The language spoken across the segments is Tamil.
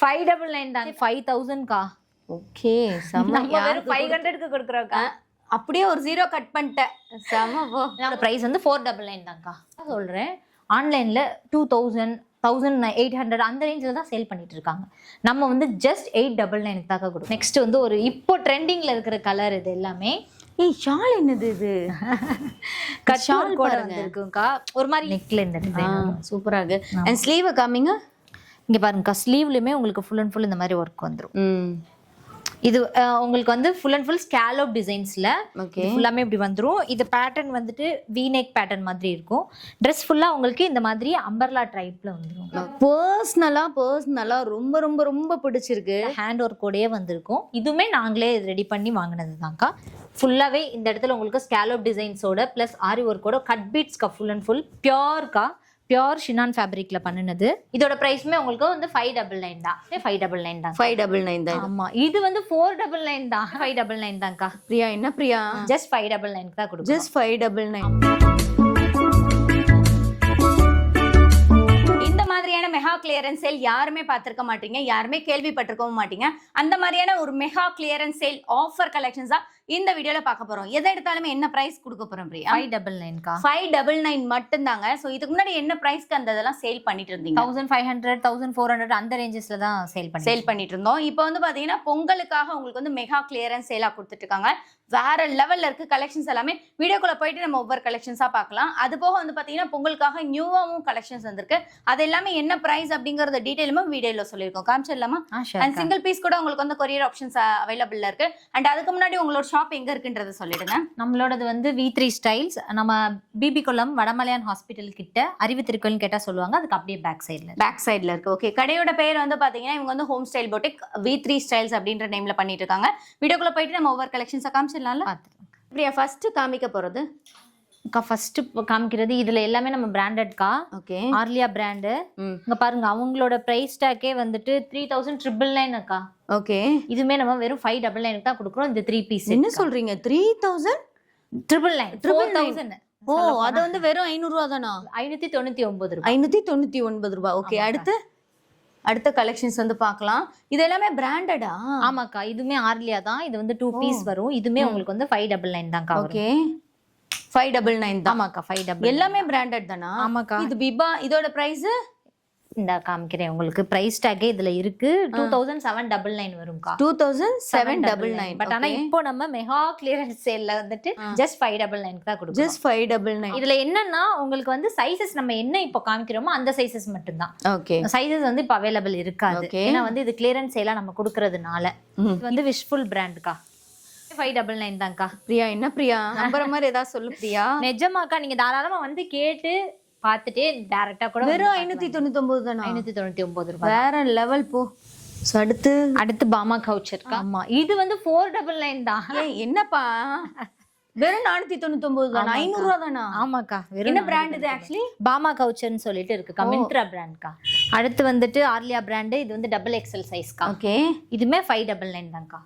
ஃபைவ் டபுள் நைன் தான் ஃபைவ் தௌசண்ட்க்கா ஓகே செம்ம ஃபைவ் ஹண்ட்ரட்க்கு கொடுக்குறோக்கா அப்படியே ஒரு ஜீரோ கட் பண்ணிட்டேன். செம்ம போ. ப்ரைஸ் வந்து ஃபோர் டபுள் நைன் தான்க்கா. சொல்கிறேன் ஆன்லைனில் two thousand thousand eight hundred அந்த ரேஞ்சில் தான் சேல் பண்ணிட்டு இருக்காங்க. நம்ம வந்து ஜஸ்ட் எயிட் டபுள் நைனுக்கு தாக்கா கொடுக்கும் நெக்ஸ்ட் வந்து ஒரு இப்போ ட்ரெண்டிங்கில் இருக்கிற கலர் இது எல்லாமே. ஏய் ஷால் என்னது இது? ஷால் கூட. வந்திருக்குங்கக்கா ஒரு மாதிரி நெக்ல இந்த டிசைன் சூப்பரா இருக்கு. அண்ட் ஸ்லீவ் காமிங்க. இங்கே பாருங்கக்கா ஸ்லீவ்லையுமே உங்களுக்கு ஃபுல் அண்ட் ஃபுல் இந்த மாதிரி ஒர்க் வந்துடும் ம். இது உங்களுக்கு வந்து ஃபுல் அண்ட் ஃபுல் ஸ்கேலோப் டிசைன்ஸில் ஃபுல்லாமே இப்படி வந்துரும். இது பேட்டர்ன் வந்துட்டு வீநெக் பேட்டர்ன் மாதிரி இருக்கும். ட்ரெஸ் ஃபுல்லாக உங்களுக்கு இந்த மாதிரி அம்பர்லா டைப்ல வந்துரும். பர்சனலா பர்சனலா ரொம்ப ரொம்ப ரொம்ப பிடிச்சிருக்கு. ஹேண்ட் ஒர்க்கோடயே வந்திருக்கும். இதுவுமே நாங்களே ரெடி பண்ணி வாங்கினது தான்க்கா ஃபுல்லாகவே இந்த இடத்துல உங்களுக்கு ஸ்கேலோப் டிசைன்ஸோட ப்ளஸ் ஆரி ஒர்க்கோட கட் பீட்ஸ்க்கா ஃபுல் அண்ட் ஃபுல் பியோர்க்கா பியோர் ஷினான் ஃபேப்ரிக்ல பண்ணினது. இதோட ப்ரைஸுமே உங்களுக்கு வந்து ஃபைவ் டபுள் நைன் தான். ஃபைவ் டபுள் நைன் தான் ஃபைவ் டபுள் நைன் தான் ஆமா. இது வந்து ஃபோர் டபுள் நைன் தான். ஃபைவ் டபுள் நைன் தான்க்கா. பிரியா என்ன பிரியா? ஜஸ்ட் ஃபைவ் டபுள் நைனுக்கு தான் கொடுக்கும் ஜஸ்ட் ஃபைவ் டபுள் நைன் இந்த மாதிரியான மெகா கிளியரன்ஸ் சேல் யாருமே பார்த்திருக்க மாட்டீங்க. யாருமே கேள்விப்பட்டிருக்கவும் மாட்டீங்க. அந்த மாதிரியான ஒரு mega clearance sale offer collections தான் இந்த வீடியோல பார்க்க போறோம். எதை எடுத்தாலுமே என்ன பிரைஸ் கொடுக்க போறோம் பிரியா? ஃபைவ் டபுள் நைன்க்கா ஃபைவ் டபுள் நைன் மட்டும்தாங்க. ஸோ இதுக்கு முன்னாடி என்ன ப்ரைஸ்க்கு அந்த இதெல்லாம் சேல் பண்ணிட்டு இருந்தீங்க? Thousand five hundred thousand four hundred அந்த ரேஞ்சஸ்ல தான் சேல் பண்ணி சேல் பண்ணிட்டு இருந்தோம். இப்போ வந்து பாத்தீங்கன்னா பொங்கலுக்காக உங்களுக்கு வந்து மெகா கிளியரன்ஸ் சேலா கொடுத்துட்டு இருக்காங்க வேற லெவல்ல இருக்கு கலெக்ஷன்ஸ் எல்லாமே வீடியோக்குள்ள போயிட்டு நம்ம ஒவ்வொரு கலெக்ஷன்ஸா பார்க்கலாம். அது போக வந்து பாத்தீங்கன்னா பொங்கலுக்காக நியூவாவும் கலெக்ஷன்ஸ் வந்திருக்கு. அது எல்லாமே என்ன பிரைஸ் அப்படிங்கறத டீடைலுமே வீடியோல சொல்லியிருக்கோம். காமிச்சிடலாமா? அண்ட் சிங்கிள் பீஸ் கூட உங்களுக்கு வந்து கொரியர் ஆப்ஷன்ஸ் அவைலபிள்ல இருக்கு. அண்ட் அதுக்கு முன்னாடி உங்களோட ஷாப் எங்க இருக்குன்றத சொல்லிடுங்க. நம்மளோடது வந்து வி த்ரீ ஸ்டைல்ஸ் நம்ம பிபி குளம் வடமலையான் ஹாஸ்பிட்டல் கிட்ட அறிவு திருக்கோயில் கேட்டா சொல்லுவாங்க. அதுக்கு அப்படியே பேக் சைடுல பேக் சைடுல இருக்கு. ஓகே கடையோட பேர் வந்து பாத்தீங்கன்னா இவங்க வந்து home style boutique V three styles அப்படின்ற நேம்ல பண்ணிட்டு இருக்காங்க. வீடியோக்குள்ள போயிட்டு நம்ம ஒவ்வொரு கலெக்ஷன்ஸை காமிச்சிடலாம்ல? பார்த்துக்கலாம் பிரியா ஃபர்ஸ்ட் காமிக்க போறது? அக்கா ஃபர்ஸ்ட் காமிக்கிறது. இதுல எல்லாமே நம்ம பிராண்டட்கா ஓகே ஆர்லியா பிராண்டு இங்க பாருங்க அவங்களோட பிரைஸ் டேக்கே வந்துட்டு த்ரீ தௌசண்ட் ட்ரிபிள் நைன் அக்கா. ஓகே இதுமே நம்ம வெறும் ஃபைவ் டபுள் நைனுக்கு தான் கொடுக்குறோம். இந்த த்ரீ பீஸ் என்ன சொல்றீங்க? Three thousand triple nine triple. Thousand ஓ அது வந்து வெறும் ஐநூறு ரூபா தானா? ஐநூத்தி தொண்ணூத்தி ஒன்பது ரூபாய் ஐநூத்தி தொண்ணூத்தி ஒன்பது ரூபாய் ஓகே அடுத்து? அடுத்த கலெக்ஷன்ஸ் வந்து பார்க்கலாம். இது எல்லாமே பிராண்டடா ஆமாக்கா இதுமே ஆர்லியா தான். இது வந்து டூ பீஸ் வரும். இதுமே உங்களுக்கு வந்து ஃபைவ் டபுள் நைன் தான்க்கா ஓகே ஃபைவ் டபுள் நைன் தான். ஆமாக்கா ஃபைவ் டபுள் எல்லாமே பிராண்டட் தானா? ஆமாக்கா. இது பிபா இதோட பிரைஸ் இந்த காமிக்கிறேன். உங்களுக்கு பிரைஸ் டேக்கே இதுல இருக்கு. Two thousand seven double nine வரும்க்கா. Two thousand seven double nine but ஆனா இப்போ நம்ம மெகா கிளியரன்ஸ் சேல்ல வந்துட்டு ஜஸ்ட் ஃபைவ் டபுள் நைனுக்கு தான் கொடுக்கும் ஜஸ்ட் ஃபைவ் டபுள் நைன் இதுல என்னன்னா உங்களுக்கு வந்து சைசஸ் நம்ம என்ன இப்போ காமிக்கிறோமோ அந்த சைசஸ் மட்டும்தான். ஓகே சைசஸ் வந்து இப்போ அவைலபிள் இருக்காது. ஏன்னா வந்து இது கிளியரன்ஸ் சேலா நம்ம கொடுக்கறதுனால. இது வந்து விஷ்ஃபுல் பிராண்ட்க்கா ஃபைவ் டபுள் நைன் தான்க்கா. பிரியா என்ன பிரியா? நம்புற மாதிரி ஏதாவது சொல்லு பிரியா. நிஜமாக்கா நீங்க தாராளமா வந்து கேட்டு பார்த்துட்டு டேரக்டா கூட வெறும் ஐநூத்தி தொண்ணூத்தி ஒன்பது தானா? ஐநூத்தி தொண்ணூத்தி ஒன்பது ரூபாய் வேற லெவல் போ. So, அடுத்து? அடுத்து பாமா கவுச்சர் ஆமா. இது வந்து ஃபோர் டபுள் நைன் தான். என்னப்பா? வெறும் நானூத்தி தொண்ணூத்தி ஒன்பது தானா? ஐநூறு ரூபா தானா? ஆமாக்கா. என்ன வெறும் பிராண்ட் இது ஆக்சுவலி பாமா கவுச்சர்னு சொல்லிட்டு இருக்குக்கா. மின்ட்ரா பிராண்ட்க்கா அடுத்து வந்துட்டு ஆர்லியா பிராண்டு இது வந்து டபுள் எக்ஸல் சைஸ்க்கா ஓகே. இதுமே ஃபைவ் டபுள் நைன் தான்க்கா.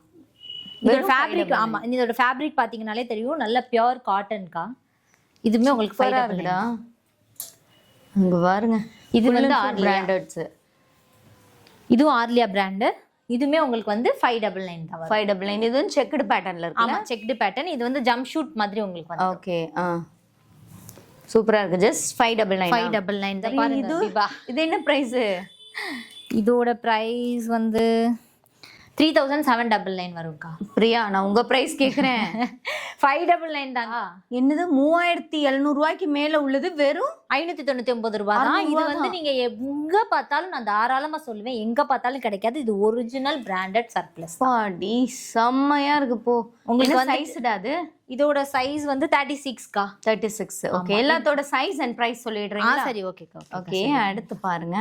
இதோட ஃபேப்ரிக் ஆமா இதோட ஃபேப்ரிக் பாத்தீங்கனாலே தெரியும். நல்ல பியோர் காட்டன்க்கா இதுமே உங்களுக்கு ஃபைவ் டபுள் பாருங்க. இது வந்து பிராண்டட்ஸ் இதுவும் ஆர்லியா பிராண்டு இதுமே உங்களுக்கு வந்து ஃபைவ் டபுள் நைன் தான் வரும். ஃபைவ் டபுள் நைன் இது வந்து செக்குடு பேட்டர்ன்ல இருக்கு ஆமா செக்டு பேட்டர்ன் இது வந்து ஜம்ப் ஷூட் மாதிரி உங்களுக்கு வந்து ஓகே ஆ. சூப்பரா இருக்கு. Just five double nine five double nine தான். பாருங்க இது. இது என்ன பிரைஸ் இதோட பிரைஸ் வந்து three thousand seven double nine வரும்க்கா. Priya நான் உங்க பிரைஸ் கேக்குறேன். ஃபைவ் டபுள் நைன் தாங்க என்னது மூவாயிரத்தி எழுநூறு ரூபாய்க்கு மேல உள்ளது வெறும்? ஐநூத்தி தொண்ணூத்தி ஒன்பது ரூபாய் தான். இது வந்து நீங்க எங்க பார்த்தாலும் நான் தாராளமா சொல்லுவேன். எங்க பார்த்தாலும் கிடைக்காது. இது ஒரிஜினல் பிராண்டட் சர்ப்ளஸ் பாடி செம்மையா இருக்கு போ. உங்களுக்கு சைஸ்டா அது? இதோட சைஸ் வந்து தேர்ட்டி சிக்ஸ்க்கா தேர்ட்டி சிக்ஸ் ஓகே எல்லாத்தோட சைஸ் அண்ட் பிரைஸ் ஆ சொல்லிடுறீங்களா சரி ஓகேக்கா ஓகே அடுத்து பாருங்க.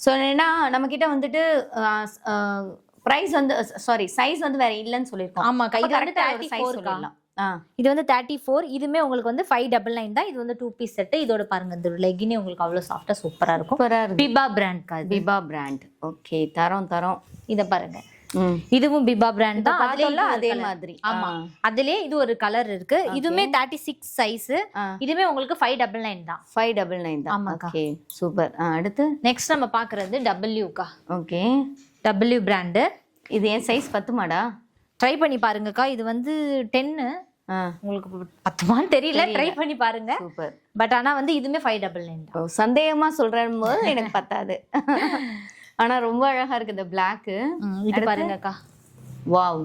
ஸோ என்னன்னா நம்ம கிட்ட வந்துட்டு பிரைஸ் வந்து சாரி சைஸ் வந்து வேற இல்லைன்னு சொல்லியிருக்கோம். ஆமாக்கா இது வந்து தேர்ட்டி சொல்லிடலாம். ஆ. இது வந்து தேர்ட்டி ஃபோர் இதுமே உங்களுக்கு வந்து ஃபைவ் டபுள் நைன் தான். இது வந்து டூ பீஸ் செட்டு இதோட பாருங்க இந்த லெகினே உங்களுக்கு அவ்வளோ சாஃப்டா சூப்பரா இருக்கும். பிபா பிராண்ட்க்கா இது? பிபா பிராண்ட் ஓகே தரோம் தரோம். இதை பாருங்க. இதுவும் பிபா பிராண்ட் தான். ஒரு அதே. மாதிரி. ஆமா. அதுலயே இது ஒரு கலர் இருக்கு. இதுவுமே தேர்ட்டி சிக்ஸ் சைஸ் ஆ. இதுவுமே உங்களுக்கு ஃபைவ் டபுள் நைன் தான். ஃபைவ் டபுள் நைன் தான். ஆமாக்கா. ஓகே சூப்பர் அடுத்து? நெக்ஸ்ட் நம்ம பாக்குறது டபிள்யூக்கா ஓகே டபிள்யூ பிராண்டு இது என் சைஸ் பத்துமாடா? ட்ரை பண்ணி பாருங்கக்கா. இது வந்து டென்னு உங்களுக்கு பத்துமான்னு தெரியல. ட்ரை பண்ணி பாருங்க. சூப்பர். பட் ஆனா வந்து இதுவுமே ஃபைவ் டபுள் நைன் தான். ஓ சந்தேகமா சொல்றேன் போது எனக்கு பத்தாது. ஆனா ரொம்ப அழகா இருக்கு இந்த பிளாக் ம், இது பாருங்கக்கா. வாவ்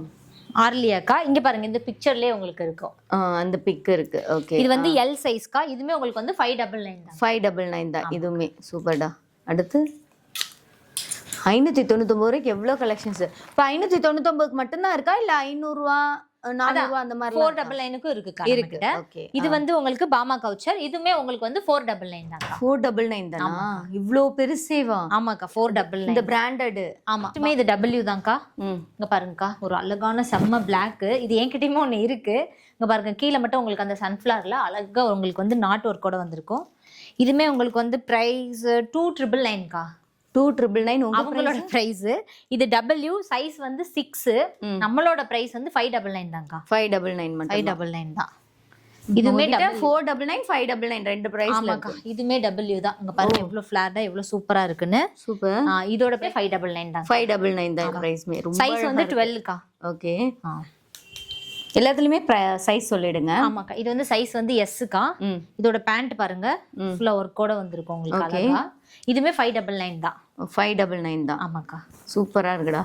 ஆர்லியாக்கா. இங்க பாருங்க. இந்த பிக்சர்லயே உங்களுக்கு இருக்கும். அந்த பிக் இருக்கு. ஓகே இது வந்து எல் சைஸ்க்கா இதுமே உங்களுக்கு வந்து ஃபைவ் டபுள் நைன் தான். ஃபைவ் டபுள் நைன் தான். இதுவுமே. சூப்பர்டா. அடுத்து? ஐநூத்தி தொண்ணூத்தொம்பது ரூபாய்க்கு எவ்வளோ கலெக்ஷன்ஸ் இப்போ ஐநூத்தி தொண்ணூத்தொம்பதுக்கு மட்டும்தான் இருக்கா? இல்ல ஐநூறுரூவா நானூறுவா அந்த மாதிரி ஃபோர் டபுள் நைனுக்கும் இருக்கு இது வந்து உங்களுக்கு பாமா கவுச்சர். இதுமே உங்களுக்கு வந்து ஃபோர் டபுள் நைன் தான்க்கா. ஃபோர் டபுள் நைன் தானா? இவ்வளோ பெருசேவா? ஆமாக்கா ஃபோர் டபுள் இந்த பிராண்டடு ஆமா. இது டபிள்யூ தான்க்கா. இங்க பாருங்கக்கா ஒரு அழகான செம்ம பிளாக் இது என்கிட்டயுமே ஒன்று இருக்கு. இங்க பாருங்க கீழே மட்டும் உங்களுக்கு அந்த சன்ஃப்ளவர்ல அழகா உங்களுக்கு வந்து நாட் ஒர்க்கோட வந்திருக்கும். இதுமே உங்களுக்கு வந்து price two triple நைன்க்கா two triple nine அவங்களோட ப்ரைஸ் இது டபிள்யூ சைஸ் வந்து சிக்ஸ். நம்மளோட ப்ரைஸ் வந்து ஃபைவ் டபுள் நைன் தான்க்கா. Five double nine five double nine தான். இதுமே four double nine five double nine ரெண்டு ப்ரைஸ்ல ஆமாக்கா. இதுமே டபிள்யூ தான். இங்க பாருங்க எவ்வளவு ஃபிளாட்டா எவ்வளவு சூப்பரா இருக்குன்னு. சூப்பர். இதோட பேர் ஃபைவ் டபுள் நைன் தான் ஃபைவ் டபுள் நைன் தான் ப்ரைஸ்மே சைஸ் வந்து டுவெல்க்கா ஓகே எல்லாத்துலயுமே சைஸ் சொல்லிடுங்க. ஆமாக்கா. இது வந்து சைஸ் வந்து எஸ்ஸுக்கா ம். இதோட பேண்ட் பாருங்க. ஃபுல்லா ஒர்க்கோட வந்திருக்கும் உங்களுக்கு இதுமே ஃபைவ் டபுள் நைன் தான். ஃபைவ் டபுள் நைன் தான். ஆமாக்கா. சூப்பரா இருக்குடா.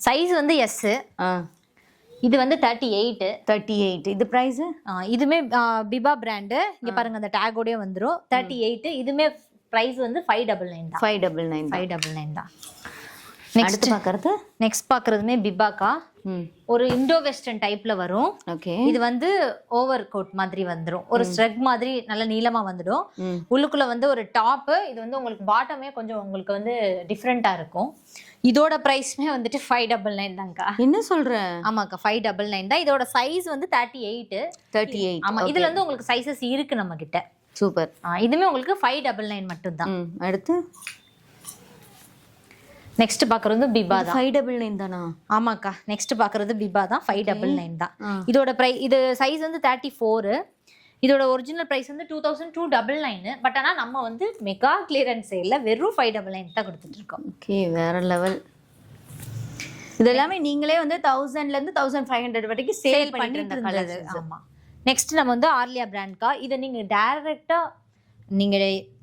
சைஸ் வந்து எஸ் ஆ. இது வந்து தேர்ட்டி எயிட் தேர்ட்டி எயிட் இது ப்ரைஸ் இதுமே ஆ, பிபா பிராண்டு இங்க பாருங்க அந்த டேகோடய வந்துரும். தேர்ட்டி எயிட் இதுமே பிரைஸ் வந்து ஃபைவ் டபுள் நைன் தான். Five double nine five double nine தான். அடுத்து பார்க்கறது நெக்ஸ்ட் பாக்குறதுமே பிபாக்கா. ஒரு இண்டோ வெஸ்டர்ன் டைப்ல வரும். ஓகே. இது வந்து ஓவர் கோட் மாதிரி வந்துரும். ஒரு ஸ்ட்ரெக் மாதிரி நல்ல நீளமா வந்துடும். உள்ளுக்குள்ள வந்து ஒரு டாப் இது வந்து உங்களுக்கு பாட்டமே கொஞ்சம் உங்களுக்கு வந்து டிஃப்ரெண்டா இருக்கும். இதோட பிரைஸ்மே வந்துட்டு ஃபைவ் டபுள் நைன் தான்க்கா. என்ன சொல்ற? ஆமாக்கா ஃபைவ் டபுள் நைன் தான். இதோட சைஸ் வந்து தேர்ட்டி எயிட் தேர்ட்டி எயிட் ஆமா இதுல வந்து உங்களுக்கு சைஸஸ் இருக்கு நம்ம கிட்ட சூப்பர் இதுமே உங்களுக்கு ஃபைவ் டபுள் நைன் மட்டும் தான் ம் அடுத்து? நெக்ஸ்ட் பாக்குறது பிபா தான். ஃபைவ் டபுள் நைன் தானா? ஆமாக்கா. நெக்ஸ்ட் பாக்குறது பிபா தான். ஃபைவ் டபுள் நைன் தான். இதோட ப்ரைஸ் இது சைஸ் வந்து தேர்ட்டி ஃபோரு இதோட ஒரிஜினல் ப்ரைஸ் வந்து two thousand two double nine but ஆனால் நம்ம வந்து மெகா கிளியரன்ஸ் சேலில் வெறும் ஃபைவ் டபுள் நைன் தான் கொடுத்துட்டு இருக்கோம். ஓகே வேற லெவல் இது எல்லாமே நீங்களே வந்து தௌசண்ட்ல இருந்து தௌசண்ட் ஃபைவ் ஹண்ட்ரட் வரைக்கும் சேல் பண்ணிட்டு இருந்த ஆமா. நெக்ஸ்ட் நம்ம வந்து ஆர்லியா பிராண்ட்கா. இதை நீங்க டைரக்டா நீங்க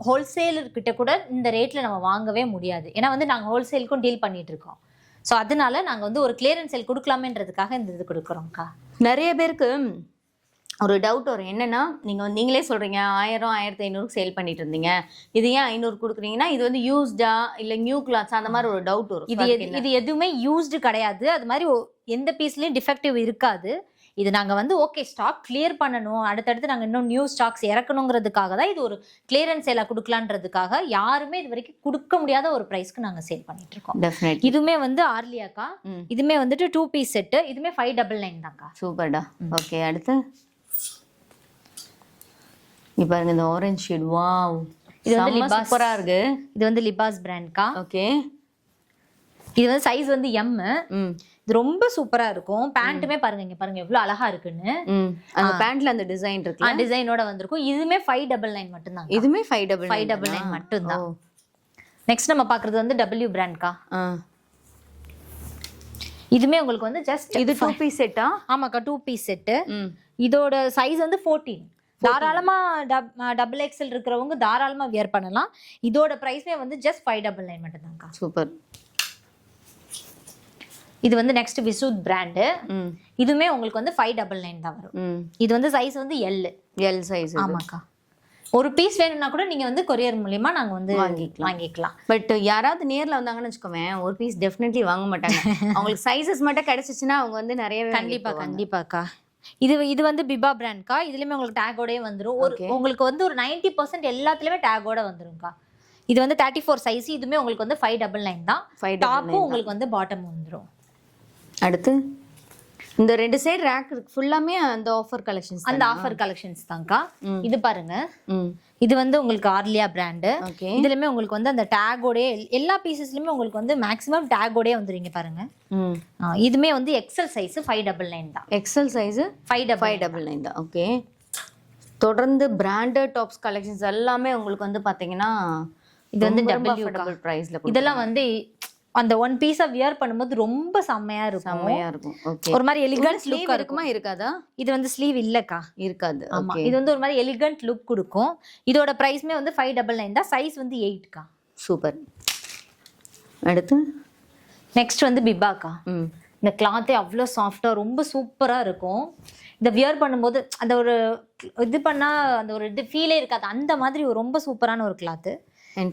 ஹோல்சேலர் கிட்ட கூட இந்த ரேட்ல நம்ம வாங்கவே முடியாது. ஏன்னா வந்து நாங்க ஹோல்சேலுக்கும் டீல் பண்ணிட்டு இருக்கோம் ஸோ அதனால நாங்க வந்து ஒரு கிளியரன்ஸ் சேல் கொடுக்கலாமேன்றதுக்காக இந்த இது கொடுக்குறோம்க்கா நிறைய பேருக்கு ஒரு டவுட் வரும். என்னன்னா நீங்க வந்து நீங்களே சொல்றீங்க ஆயிரம் ஆயிரத்தி ஐநூறுக்கு சேல் பண்ணிட்டு இருந்தீங்க இது ஏன் ஐநூறு கொடுக்குறீங்கன்னா இது வந்து யூஸ்டா இல்ல நியூ கிளாத்ஸ் அந்த மாதிரி ஒரு டவுட் வரும். இது இது எதுவுமே யூஸ்டு கிடையாது. அது மாதிரி எந்த பீஸ்லயும் டிஃபெக்டிவ் இருக்காது. இது நாங்க வந்து ஓகே ஸ்டாக் கிளியர் பண்ணணும். அடுத்தடுத்து நாங்க இன்னும் நியூ ஸ்டாக்ஸ் இறக்கணுங்கிறதுக்காக தான் இது ஒரு கிளியரன்ஸ் சேலா கொடுக்கலான்றதுக்காக யாருமே இது வரைக்கும் கொடுக்க முடியாத ஒரு ப்ரைஸ்க்கு நாங்க சேல் பண்ணிட்டு இருக்கோம். இதுமே வந்து ஆர்லியாக்கா. இதுமே வந்துட்டு டூ பீஸ் செட்டு இதுமே ஃபைவ் டபுள் நைன் தான்க்கா சூப்பர்டா ஓகே அடுத்து? பாருங்க இந்த ஆரஞ்சு ஷேட் வாவ் இது வந்து Libas. சூப்பரா இருக்கு. இது வந்து லிபாஸ் பிராண்ட்க்கா ஓகே இது வந்து சைஸ் வந்து எம் ரொம்ப சூப்பரா இருக்கும். பேண்ட்டுமே பாருங்க இங்க பாருங்க எவ்வளவு அழகா இருக்குன்னு. அந்த பேண்ட்ல அந்த டிசைன் இருக்குல்ல? டிசைனோட வந்திருக்கும். இதுமே ஃபைவ் டபுள் நைன் மட்டும்தான். இதுமே five double five double nine மட்டும்தான். ஓ. நெக்ஸ்ட் நம்ம பாக்குறது வந்து டபிள்யூ பிராண்ட்க்கா ஆ. இதுமே உங்களுக்கு வந்து ஜஸ்ட் இது டூ பீஸ் செட்டா ஆமாக்கா டூ பீஸ் செட்டு இதோட சைஸ் வந்து ஃபோர்டீன் தாராளமா டபுள் எக்ஸல் இருக்கிறவங்க தாராளமா வியர் பண்ணலாம். இதோட பிரைஸ்மே வந்து ஜஸ்ட் ஃபைவ் டபுள் நைன் மட்டும்தான்க்கா. சூப்பர். இது வந்து நெக்ஸ்ட் விசூத் பிராண்டு ம். இதுமே உங்களுக்கு வந்து ஃபைவ் டபுள் நைன் தான் வரும். இது வந்து சைஸ் வந்து எல் எல் சைஸ் ஆமாக்கா. ஒரு பீஸ் வேணும்னா கூட நீங்க வந்து கொரியர் மூலியமா நாங்க வந்து வாங்கிக்கலாம். வாங்கிக்கலாம். பட் யாராவது நேர்ல வந்தாங்கன்னு வச்சுக்கோவேன் ஒரு பீஸ் டெஃபினெட்லி வாங்க மாட்டாங்க. அவங்களுக்கு சைஸஸ் மட்டும் கிடைச்சிச்சுன்னா அவங்க வந்து நிறைய கண்டிப்பா கண்டிப்பாக்கா. இது இது வந்து பிபா பிராண்ட்க்கா இதுலயுமே உங்களுக்கு டேகோடயே வந்துரும். ஒரு. உங்களுக்கு வந்து ஒரு 90% பர்சன்ட் எல்லாத்துலயுமே டேகோட வந்துரும்க்கா. இது வந்து தேர்ட்டி ஃபோர் சைஸ் இதுமே உங்களுக்கு வந்து ஃபைவ் டபுள் நைன் தான். டாப்பும் உங்களுக்கு வந்து பாட்டம் வந்துரும். அடுத்து இந்த ரெண்டு சைடு ரேக் இருக்கு. ஃபுல்லாமே அந்த ஆஃபர் கலெக்ஷன்ஸ் அந்த ஆஃபர் கலெக்ஷன்ஸ் தான்க்கா. இது பாருங்க. இது வந்து உங்களுக்கு ஆர்லியா பிராண்டு இதுலயுமே உங்களுக்கு வந்து அந்த டேகோடே எல்லா பீசஸ்லயுமே உங்களுக்கு வந்து மேக்ஸிமம் டேகோடே வந்துருங்க பாருங்க. இதுமே வந்து XL size five double nine தான். XL size five double five double nine தான். ஓகே தொடர்ந்து பிராண்டட் டாப்ஸ் கலெக்ஷன்ஸ் எல்லாமே உங்களுக்கு வந்து பார்த்தீங்கன்னா இது வந்து priceல கொடுக்கும். இதெல்லாம் வந்து அந்த ஒன் பீஸா வியர் பண்ணும்போது ரொம்ப செம்மையா இருக்கும். செம்மையா இருக்கும். ஒரு மாதிரி எலிகன்ட் லுக்கா இருக்குமா? இருக்காதா? இது வந்து ஸ்லீவ் இல்லக்கா. இருக்காது. ஆமா. இது வந்து ஒரு மாதிரி எலிகன்ட் லுக் கொடுக்கும். இதோட பிரைஸ்மே வந்து ஃபைவ் டபுள் நைன் தான். சைஸ் வந்து எயிட்க்கா சூப்பர் அடுத்து? நெக்ஸ்ட் வந்து பிபாக்கா இந்த கிளாத்தே அவ்வளோ சாஃப்டாக ரொம்ப சூப்பராக இருக்கும். இந்த வியர் பண்ணும்போது அந்த ஒரு இது பண்ணால் அந்த ஒரு இது ஃபீலே இருக்காது. அந்த மாதிரி ரொம்ப சூப்பரான ஒரு கிளாத்து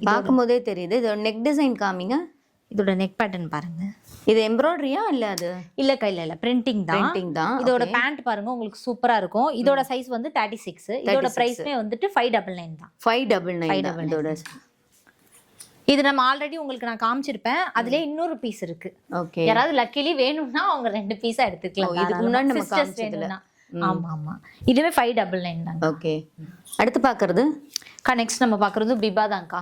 பார்க்கும்போதே தெரியுது. இது நெக் டிசைன் காமிங்க. இதோட நெக் பேட்டர்ன் பாருங்க. இது எம்ப்ராய்டரியா இல்ல அது? இல்ல இல்ல பிரிண்டிங் தான். பிரிண்டிங் தான் இதோட பேண்ட் பாருங்க உங்களுக்கு சூப்பரா இருக்கும். இதோட சைஸ் வந்து தேர்ட்டி சிக்ஸ் இதோட பிரைஸ்மே வந்துட்டு ஃபைவ் டபுள் நைன் தான். Five double nine. இதோட. இது நம்ம ஆல்ரெடி உங்களுக்கு நான் காமிச்சிருப்பேன். அதுலயே இன்னொரு பீஸ் இருக்கு. ஓகே யாராவது லக்கிலி வேணும்னா அவங்க ரெண்டு பீஸா எடுத்துக்கலாம். இதுக்கு. முன்னாடி நம்ம காமிச்சதுல. ஆமா ஆமா இதுவே ஃபைவ் டபுள் நைன் தாங்க. ஓகே அடுத்து பார்க்கறது அக்கா நெக்ஸ்ட் நம்ம பாக்குறது பிபா தான்க்கா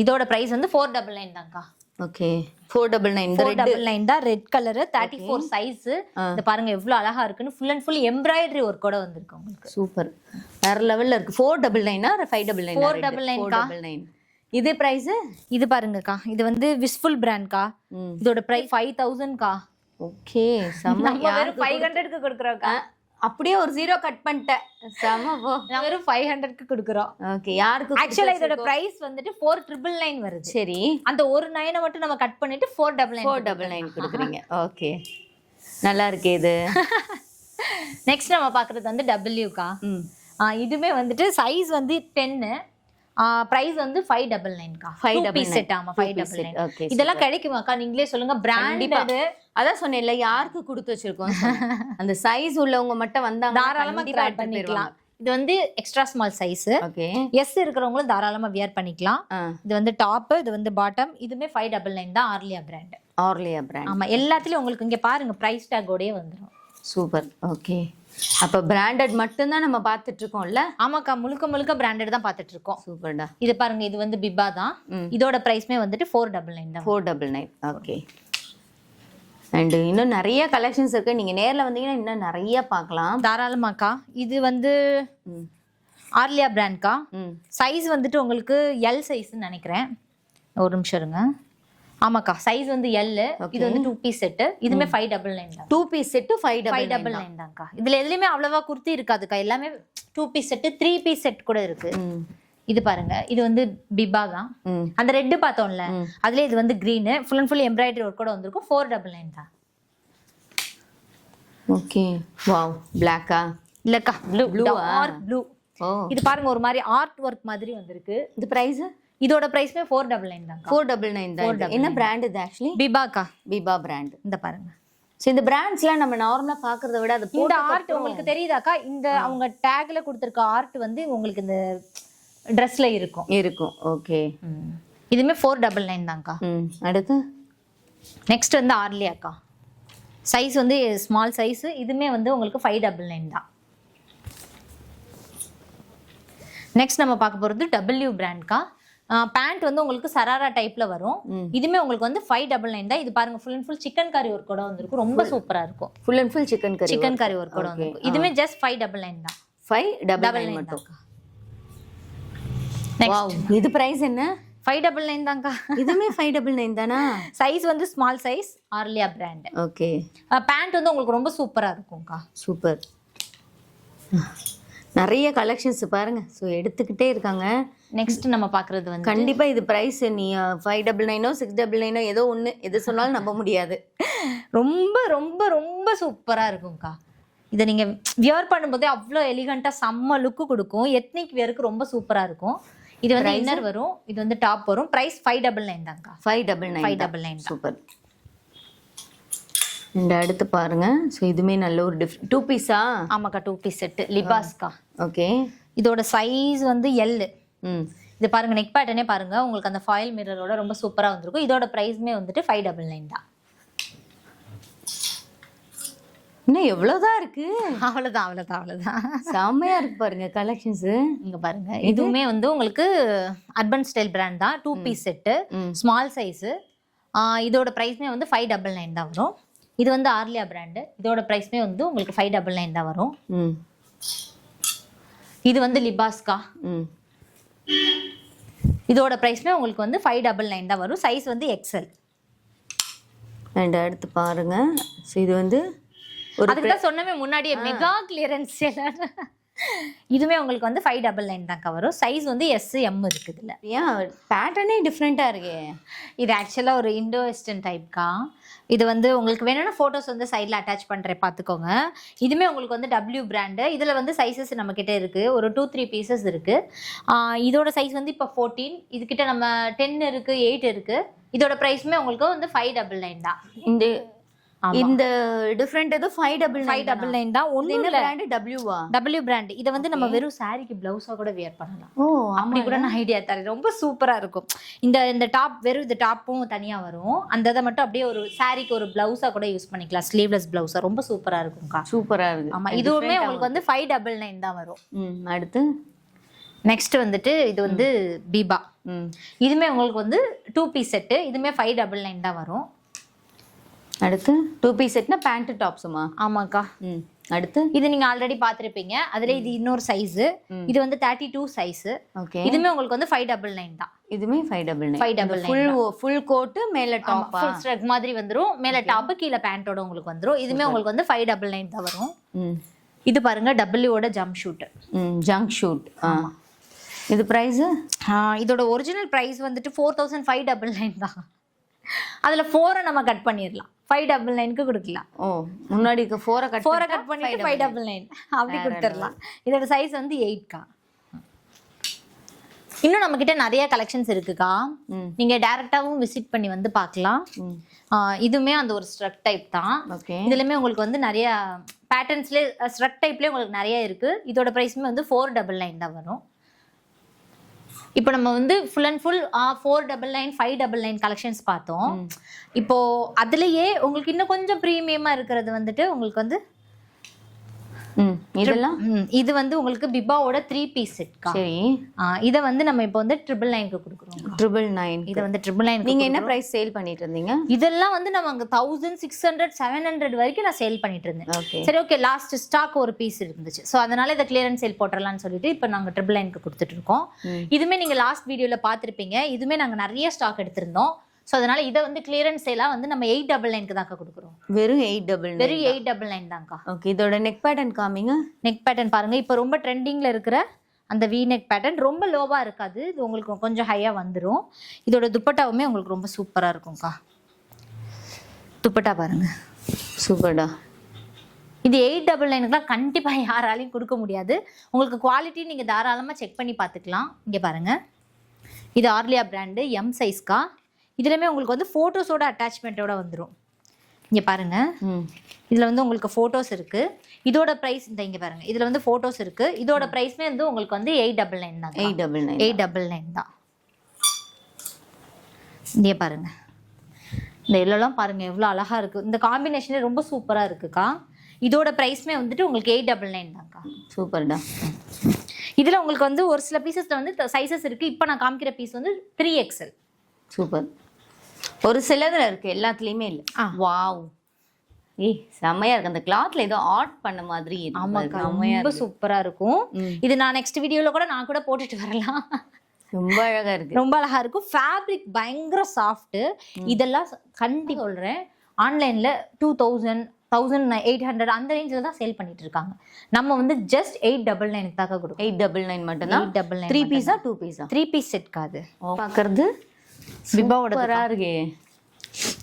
இதோட பிரைஸ் வந்து ஃபோர் டபுள் நைன் தான்க்கா okay four double nine four double nine தான் red colour thirty four size இந்த பாருங்க எவ்வளவு அழகா இருக்குன்னு ஃபுல் அண்ட் ஃபுல் எம்ப்ராய்டரி ஒர்க்கோட வந்திருக்கு உங்களுக்கு. சூப்பர் வேற லெவல்ல இருக்கு. ஃபோர் டபுள் நைனா five double nine Four double nine four double nine இது பிரைஸ் இது பாருங்கக்கா. இது வந்து விஸ்ஃபுல் பிராண்ட்க்கா இதோட பிரைஸ் ஃபைவ் தௌசண்ட்க்கா ஓகே செம்ம வெறும் ஃபைவ் ஹண்ட்ரட்க்கு கொடுக்குறோம்க்கா. அப்படியே ஒரு ஜீரோ கட் பண்ணிட்டேன். செம்ம போ வெறும் ஃபைவ் ஹண்ட்ரட்க்கு கொடுக்குறோம். ஓகே யாருக்கு ஆக்சுவலா இதோட பிரைஸ் வந்துட்டு ஃபோர் ட்ரிபிள் நைன் வருது. சரி. அந்த ஒரு நைனை மட்டும் நம்ம கட் பண்ணிட்டு four double nine four double nine கொடுக்குறீங்க. ஓகே நல்லா இருக்கே இது. நெக்ஸ்ட் நம்ம பாக்குறது வந்து டபிள்யூக்கா ம். இதுமே வந்துட்டு சைஸ் வந்து டென்னு பிரைஸ் வந்து ஃபைவ் டபுள் நைன்க்கா ஃபைவ் nine. செட் ஆமா ஃபைவ் டபுள். நைன் இதெல்லாம் கிடைக்குமாக்கா நீங்களே சொல்லுங்க பிராண்டட் அதான் சொன்னேன்ல யாருக்கு கொடுத்து வச்சிருக்கோம். அந்த சைஸ் உள்ளவங்க மட்டும் வந்தாங்க தாராளமா கிராப் பண்ணிக்கலாம். இது வந்து extra small size okay S இருக்கிறவங்களும் தாராளமா வியர் பண்ணிக்கலாம். இது வந்து டாப் இது வந்து பாட்டம் இதுமே ஃபைவ் டபுள் நைன் தான் ஆர்லியா பிராண்ட் ஆர்லியா பிராண்ட் ஆமா எல்லாத்துலயும் உங்களுக்கு இங்க பாருங்க பிரைஸ் டேக்கோடயே வந்துரும். சூப்பர் ஓகே அப்ப பிராண்டட் மட்டும்தான் நம்ம பார்த்துட்டு இருக்கோம்ல ஆமாக்கா முழுக்க முழுக்க பிராண்டட் தான் பார்த்துட்டு இருக்கோம் சூப்பர்டா இது பாருங்க இது வந்து பிபா தான். இதோட பிரைஸ்மே வந்துட்டு ஃபோர் டபுள் நைன் தான். Four double nine okay and இன்னும் நிறைய கலெக்ஷன்ஸ் இருக்கு. நீங்க நேர்ல வந்தீங்கன்னா இன்னும் நிறைய பார்க்கலாம். தாராளமாக்கா. இது வந்து ஆர்லியா பிராண்ட்க்கா ம். சைஸ் வந்துட்டு உங்களுக்கு எல் சைஸ்ன்னு நினைக்கிறேன். ஒரு நிமிஷம் இருங்க. ஆமாக்கா சைஸ் வந்து எல் இது வந்து டூ பீஸ் செட்டு இதுமே ஃபைவ் டபுள் நைன் தான். Two piece set five five double nine தான்க்கா. இதுல எதுலயுமே அவ்வளவா குர்த்தி இருக்காதுக்கா. எல்லாமே two piece set three piece set கூட இருக்கு. இது பாருங்க இது வந்து பிபா தான். அந்த ரெட்டு பார்த்தோம்ல அதுல இது வந்து green full and full embroidery work கூட வந்திருக்கும். ஃபோர் டபுள் நைன் தான். ஓகே வாவ் பிளாக்கா இல்லக்கா ப்ளூ ஆ? டார்க் ப்ளூ இது பாருங்க ஒரு மாதிரி ஆர்ட் ஒர்க் மாதிரி வந்திருக்கு. இது பிரைஸ் இதோட பிரைஸ்மே ஃபோர் டபுள் நைன் தான்க்கா. ஃபோர் டபுள் நைன் தான் என்ன பிராண்ட் இது ஆக்சுவலி பிபாக்கா பிபா பிராண்ட் இந்த பாருங்க. ஸோ இந்த பிராண்ட்ஸ்லாம் நம்ம நார்மலா பார்க்கறத விட அது இந்த ஆர்ட் உங்களுக்கு தெரியுதாக்கா? இந்த அவங்க டேக்ல கொடுத்துருக்க ஆர்ட் வந்து உங்களுக்கு இந்த ட்ரெஸ்ல இருக்கும். இருக்கும். ஓகே இதுமே ஃபோர் டபுள் நைன் தான்க்கா. அடுத்து? நெக்ஸ்ட் வந்து ஆர்லியாக்கா சைஸ் வந்து ஸ்மால் சைஸ் இதுமே வந்து உங்களுக்கு ஃபைவ் டபுள் நைன் தான். நெக்ஸ்ட் நம்ம பார்க்க போகிறது டபிள்யூ பிராண்ட்க்கா பேண்ட் வந்து உங்களுக்கு சராரா டைப்ல வரும். இதுமே உங்களுக்கு வந்து ஃபைவ் டபுள் நைன் தான். இது பாருங்க full and full chikankari work கூட வந்திருக்கும் ரொம்ப சூப்பரா இருக்கும். Full and full chikankari chikankari work கூட வந்திருக்கும் இதுமே ஜஸ்ட் ஃபைவ் டபுள் நைன் தான். ஃபைவ் டபுள் நைன் மட்டும். இது பிரைஸ் என்ன? ஃபைவ் டபுள் நைன் தான்க்கா. இதுமே ஃபைவ் டபுள் நைன் தானா? சைஸ் வந்து small size Aurelia brand okay pant வந்து உங்களுக்கு ரொம்ப சூப்பரா இருக்கும்க்கா. சூப்பர் நிறைய கலெக்ஷன்ஸ் பாருங்க. ஸோ எடுத்துக்கிட்டே இருக்காங்க. நெக்ஸ்ட் நம்ம பார்க்கறது வந்து கண்டிப்பா இது பிரைஸ் நீ ஃபைவ் டபுள் நைனோ சிக்ஸ் டபுள் நைனோ ஏதோ ஒன்று எது சொன்னாலும் நம்ப முடியாது. ரொம்ப ரொம்ப ரொம்ப சூப்பரா இருக்கும்க்கா. இதை நீங்க வியர் பண்ணும்போதே அவ்வளோ எலிகண்டா செம்ம லுக்கு கொடுக்கும். எத்னிக் வியருக்கு ரொம்ப சூப்பரா இருக்கும். இது வந்து இன்னர் வரும் இது வந்து டாப் வரும். பிரைஸ் ஃபைவ் டபுள் நைன் தான்க்கா. Five double five nine double nine super. இந்த அடுத்து பாருங்க. ஸோ இதுமே நல்ல ஒரு டிஃப் டூ பீஸா ஆமாக்கா டூ பீஸ் செட்டு லிபாஸ்க்கா ஓகே இதோட சைஸ் வந்து எல் ம். இது பாருங்க நெக் பேட்டர்னே பாருங்க. உங்களுக்கு அந்த ஃபாயில் மிரரோட ரொம்ப சூப்பரா வந்திருக்கும். இதோட பிரைஸ்மே வந்துட்டு ஃபைவ் டபுள் நைன் தான். இன்னும் எவ்வளவுதான் இருக்கு? அவ்வளோதான் அவ்வளோதான் அவ்வளோதான் செம்மையா இருக்கு பாருங்க கலெக்ஷன்ஸ் இங்க பாருங்க. இதுவுமே வந்து உங்களுக்கு அர்பன் ஸ்டைல் பிராண்ட் தான். Two piece set. Small size இதோட ப்ரைஸ்மே வந்து ஃபைவ் டபுள் நைன் தான் வரும். இது வந்து ஆர்லியா பிராண்டு இதோட ப்ரைஸ்மே வந்து உங்களுக்கு ஃபைவ் டபுள் நைன் தான் வரும். ம். இது வந்து லிபாஸ்கா. ம். இதோட ப்ரைஸ்மே உங்களுக்கு வந்து ஃபைவ் டபுள் நைன் தான் வரும். சைஸ் வந்து எக்ஸல் அண்ட் அடுத்து பாருங்க. ஸோ இது வந்து அதுக்கு தான் சொன்னமே முன்னாடியே மெகா கிளியரன்ஸ் இதுவுமே உங்களுக்கு வந்து ஃபைவ் டபுள் நைன் தான் வரும். சைஸ் வந்து எஸ் எம் இருக்குது இதுல ஏன்? பேட்டர்னே டிஃப்ரெண்டா இருக்கே. இது ஆக்சுவலாக ஒரு இண்டோ வெஸ்டர்ன் டைப்க்கா இது வந்து உங்களுக்கு வேணும்னா ஃபோட்டோஸ் வந்து சைடில் அட்டாச் பண்ணுறேன் பார்த்துக்கோங்க இதுவுமே உங்களுக்கு வந்து டபிள்யூ பிராண்டு இதில் வந்து சைஸஸ் நம்மக்கிட்ட இருக்குது ஒரு டூ த்ரீ பீசஸ் இருக்குது இதோட சைஸ் வந்து இப்போ ஃபோர்டீன் இதுக்கிட்ட நம்ம டென் இருக்குது எயிட் இருக்குது இதோட ப்ரைஸுமே உங்களுக்கு வந்து ஃபைவ் டபுள் நைன் தான். இந்த. இந்த டிஃப்ரெண்ட் இது five double five double nine தான். இல்லை. பிராண்ட் டபிள்யூவா டபிள்யூ பிராண்ட் இதை வந்து நம்ம வெறும் சாரிக்கு ப்ளவுஸாக கூட வியர் பண்ணலாம். ஓ அப்படி கூட நான் ஐடியா தரேன். ரொம்ப சூப்பரா இருக்கும். இந்த இந்த டாப் வெறும் இந்த டாப்பும் தனியா வரும். அந்த இதை மட்டும் அப்படியே ஒரு சாரிக்கு ஒரு பிளவுஸா கூட யூஸ் பண்ணிக்கலாம். ஸ்லீவ்லெஸ் பிளவுஸா ரொம்ப சூப்பரா இருக்கும்க்கா. சூப்பரா இருக்கு ஆமா இதுவுமே உங்களுக்கு வந்து ஃபைவ் டபுள் நைன் தான் வரும். ம் அடுத்து? நெக்ஸ்ட் வந்துட்டு இது வந்து பீபா ம். இதுமே உங்களுக்கு வந்து டூ பீஸ் செட்டு இதுமே ஃபைவ் டபுள் நைன் தான் வரும். அடுத்து டூ பீஸ் செட்னா பேண்ட் டாப்ஸுமா ஆமாக்கா. ம். அடுத்து? இது நீங்க ஆல்ரெடி பார்த்திருப்பீங்க. அதுல இது இன்னொரு சைஸ் இது வந்து தேர்ட்டி டூ சைஸ் ஓகே. இதுமே உங்களுக்கு வந்து ஃபைவ் டபுள் நைன் தான். இதுமே five double nine five double full full coat மேல டாப்பா ஃபுல் ஸ்ட்ரக் மாதிரி வந்துரும். மேல டாப் கீழே பேண்டோட உங்களுக்கு வந்துரும். இதுமே உங்களுக்கு வந்து ஃபைவ் டபுள் நைன் தான் வரும். ம். இது பாருங்க டபிள்யூட ஜம்ப் ஷூட் ம் ஜங்க் ஷூட் இது ப்ரைஸு இதோட ஒரிஜினல் பிரைஸ் வந்துட்டு four thousand five double nine தான். அதுல ஃபோரை நம்ம கட் பண்ணிடலாம் ஃபைவ் டபுள் நைனுக்கு கொடுக்கலாம். ஓ முன்னாடி ஃபோரை கட் ஃபோரை கட் பண்ணிட்டு ஃபைவ் டபுள் நைன் அப்படி கொடுத்துடலாம். இதோட சைஸ் வந்து எயிட்கா இன்னும் நம்ம கிட்ட நிறைய கலெக்ஷன்ஸ் இருக்குக்கா. நீங்க டைரக்டாவும் விசிட் பண்ணி வந்து பார்க்கலாம். இதுவுமே அந்த ஒரு ஸ்ட்ரக் டைப் தான். இதுலயுமே உங்களுக்கு வந்து நிறைய பேட்டர்ன்ஸ்லேயே ஸ்ட்ரக் டைப்லேயே உங்களுக்கு நிறைய இருக்கு. இதோட ப்ரைஸுமே வந்து ஃபோர் டபுள் நைன் தான் வரும். இப்போ நம்ம வந்து full and full four double nine five double nine collections பார்த்தோம். இப்போ அதுலயே உங்களுக்கு இன்னும் கொஞ்சம் ப்ரீமியமா இருக்கிறது வந்துட்டு உங்களுக்கு வந்து இதெல்லாம்? இது வந்து உங்களுக்கு பிபாவோட த்ரீ பீஸ் செட்கா. சரி. இதை வந்து நம்ம இப்போ வந்து ட்ரிபிள் நைனுக்கு கொடுக்குறோம். ட்ரிபிள் நைன் இதை வந்து ட்ரிபிள் நைன் நீங்க என்ன பிரைஸ் சேல் பண்ணிட்டு இருந்தீங்க? இதெல்லாம் வந்து நம்ம அங்கே thousand six hundred seven hundred வரைக்கும் நான் சேல் பண்ணிட்டு இருந்தேன். சரி ஓகே லாஸ்ட் ஸ்டாக் ஒரு பீஸ் இருந்துச்சு. ஸோ அதனால இதை கிளியரன்ஸ் சேல் போட்டுடலாம்னு சொல்லிட்டு இப்போ நாங்கள் ட்ரிபிள் நைனுக்கு கொடுத்துட்டு இருக்கோம். இதுமே நீங்கள் லாஸ்ட் வீடியோவில் பார்த்துருப்பீங்க. இதுமே நாங்கள் நிறைய ஸ்டாக் எடுத்திருந்தோம். ஸோ அதனால இதை வந்து கிளியரன்ஸ் சேலாக வந்து நம்ம எயிட் டபுள் நைனுக்கு தான்க்கா கொடுக்குறோம். வெறும் எயிட் டபுள் வெறும் எயிட் டபுள் நைன் தான்க்கா. ஓகே இதோட நெக் பேட்டர்ன் காமிங்க. நெக் பேட்டர்ன் பாருங்க இப்போ ரொம்ப ட்ரெண்டிங்கில் இருக்கிற அந்த வி நெக் பேட்டர்ன் ரொம்ப லோவாக இருக்காது. இது உங்களுக்கு கொஞ்சம் ஹையாக வந்துடும் இதோட துப்பட்டாவுமே உங்களுக்கு ரொம்ப சூப்பராக இருக்கும்க்கா. துப்பட்டா பாருங்க. சூப்பர்டா இது எயிட் டபுள் நைனுக்குலாம் கண்டிப்பாக யாராலையும் கொடுக்க முடியாது. உங்களுக்கு குவாலிட்டி நீங்கள் தாராளமாக செக் பண்ணி பார்த்துக்கலாம். இங்கே பாருங்கள் இது ஆர்லியா பிராண்டு எம் சைஸ்க்கா இதுலையுமே உங்களுக்கு வந்து ஃபோட்டோஸோட அட்டாச்மெண்ட்டோட வந்துடும் இங்கே பாருங்கள் ம். இதில் வந்து உங்களுக்கு ஃபோட்டோஸ் இருக்குது இதோட ப்ரைஸ் இந்த இங்கே பாருங்கள் இதில் வந்து ஃபோட்டோஸ் இருக்குது இதோட ப்ரைஸ்மே வந்து உங்களுக்கு வந்து எயிட் டபுள் நைன் தான். Eight double nine eight double nine தான். இங்கே பாருங்க. இந்த எல்லோலாம் பாருங்க எவ்வளோ அழகா இருக்கு. இந்த காம்பினேஷனே ரொம்ப சூப்பரா இருக்குக்கா. இதோட ப்ரைஸ்மே வந்துட்டு உங்களுக்கு எயிட் டபுள் நைன் தான்க்கா. சூப்பர்டா இதுல உங்களுக்கு வந்து ஒரு சில பீசஸ்ல வந்து சைசஸ் இருக்கு. இப்போ நான் காமிக்கிற பீஸ் வந்து த்ரீ எக்ஸல் சூப்பர். ஒரு சிலதுல இருக்கு எல்லாத்துலயுமே இல்ல. வாவ். ஏய் செம்மையா இருக்கு. அந்த கிளாத்ல ஏதோ ஆர்ட் பண்ண மாதிரி. செம்மையா ரொம்ப. சூப்பரா இருக்கும். இது நான் நெக்ஸ்ட் வீடியோல கூட நான் கூட போட்டுட்டு வரலாம். ரொம்ப அழகா இருக்கு. ரொம்ப அழகா இருக்கும். ஃபேப்ரிக் பயங்கர சாஃப்ட் இதெல்லாம் கண்டி சொல்றேன். ஆன்லைன்ல two thousand thousand eight hundred அந்த ரேஞ்சில் தான் சேல் பண்ணிட்டு இருக்காங்க. நம்ம வந்து ஜஸ்ட் எயிட் டபுள் நைனுக்கு தாக்க கொடுக்கும் எயிட் டபுள் நைன் மட்டும்தான்? எயிட் டபுள் த்ரீ நைன் பீஸா டூ பீஸா த்ரீ பீஸ் செட் காது பாக்குறது? பிபாவோட இருக்கே.